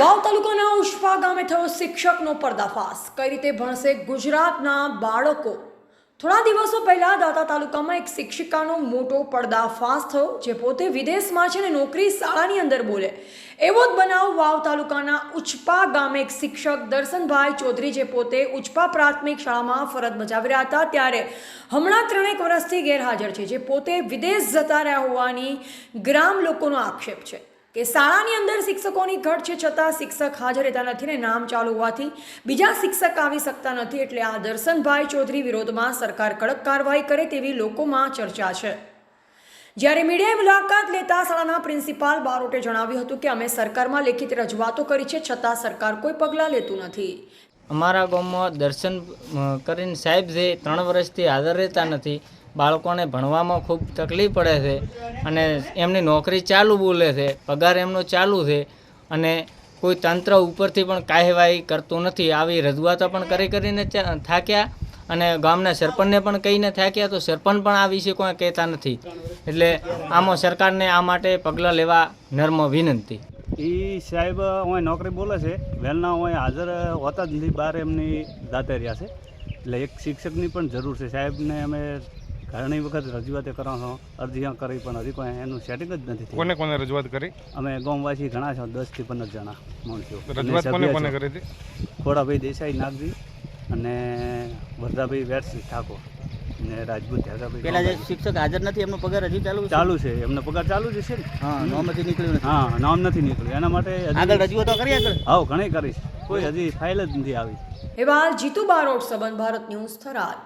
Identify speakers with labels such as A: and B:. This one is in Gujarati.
A: વાવ તાલુકાના ઉષ્પા ગામે થયો શિક્ષકનો પર્દાફાશ. કઈ રીતે ભણશે ગુજરાતના બાળકો? થોડા દિવસો પહેલા દાતા તાલુકામાં એક શિક્ષિકાનો મોટો પર્દાફાશ થયો, જે પોતે વિદેશમાં છે ને નોકરી શાળાની અંદર બોલે. એવો જ બનાવ વાવ તાલુકાના ઉચપા ગામે એક શિક્ષક દર્શનભાઈ ચૌધરી, જે પોતે ઉચપા પ્રાથમિક શાળામાં ફરજ બજાવી રહ્યા હતા, ત્યારે હમણાં ત્રણેક વર્ષથી ગેરહાજર છે, જે પોતે વિદેશ જતા રહ્યા હોવાની ગ્રામ લોકોનો આક્ષેપ છે. કે શાળાની અંદર શિક્ષકોની ઘટ છે છતાં શિક્ષક હાજર રહેતા નથી ને નામ ચાલુ હોવાથી બીજા શિક્ષક આવી શકતા નથી એટલે આ દર્શનભાઈ ચૌધરી વિરોધમાં સરકાર કડક કાર્યવાહી કરે તેવી લોકોમાં ચર્ચા છે. જ્યારે મીડિયાએ મુલાકાત લેતા શાળાના પ્રિન્સિપાલ બારોટે જણાવ્યું હતું કે અમે સરકારમાં લેખિત રજૂઆતો કરી છે છતાં સરકાર કોઈ પગલાં લેતું નથી.
B: અમારા ગામમાં દર્શન કરીને સાહેબ છે ત્રણ વર્ષથી હાજર રહેતા નથી, બાળકોને ભણવામાં ખૂબ તકલીફ પડે છે અને એમની નોકરી ચાલુ બોલે છે, પગાર એમનો ચાલુ છે અને કોઈ તંત્ર ઉપરથી પણ કાર્યવાહી કરતું નથી. આવી રજૂઆતો પણ કરી કરીને થાક્યા અને ગામના સરપંચને પણ કહીને થાક્યા તો સરપંચ પણ આ વિશે કોઈ કહેતા નથી. એટલે આમાં સરકારને આ માટે પગલાં લેવા નર્મ વિનંતી.
C: એ સાહેબ અહીં નોકરી બોલે છે. વહેલના અહીં હાજર હોતા જ નથી બહાર એમની દાતે રહ્યા છે. એટલે એક શિક્ષકની પણ જરૂર છે. સાહેબને અમે ઘણી વખત રજૂઆતે કરવાનો અરજી કરી પણ હજી કોઈ એનું સેટિંગ જ નથી
D: કોને કોને રજૂઆત કરી?
C: અમે ગામવાસી ઘણા છો દસથી પંદર જણા માણસો.
D: રજૂઆત કોને કોને કરી હતી?
C: ખોડાભાઈ દેસાઈ નાગજી અને વરદાભાઈ વેરસિંહ ઠાકોર. અને રાજપૂત
E: પેલા જે શિક્ષક હાજર નથી એમનો પગાર હજી ચાલુ
C: ચાલુ છે એમનો પગાર ચાલુ જ છે ને.
E: હા નોમથી નીકળ્યું
C: હા નામ નથી નીકળ્યું. એના માટે
E: આગળ રજૂઆતો કરી આગળ?
C: હા ઘણી કરીશ. કોઈ હજી ફાઇલ જ નથી આવી.
A: એવા જીતુ બારોટ સંબંધ ભારત ન્યૂઝ થરાદ.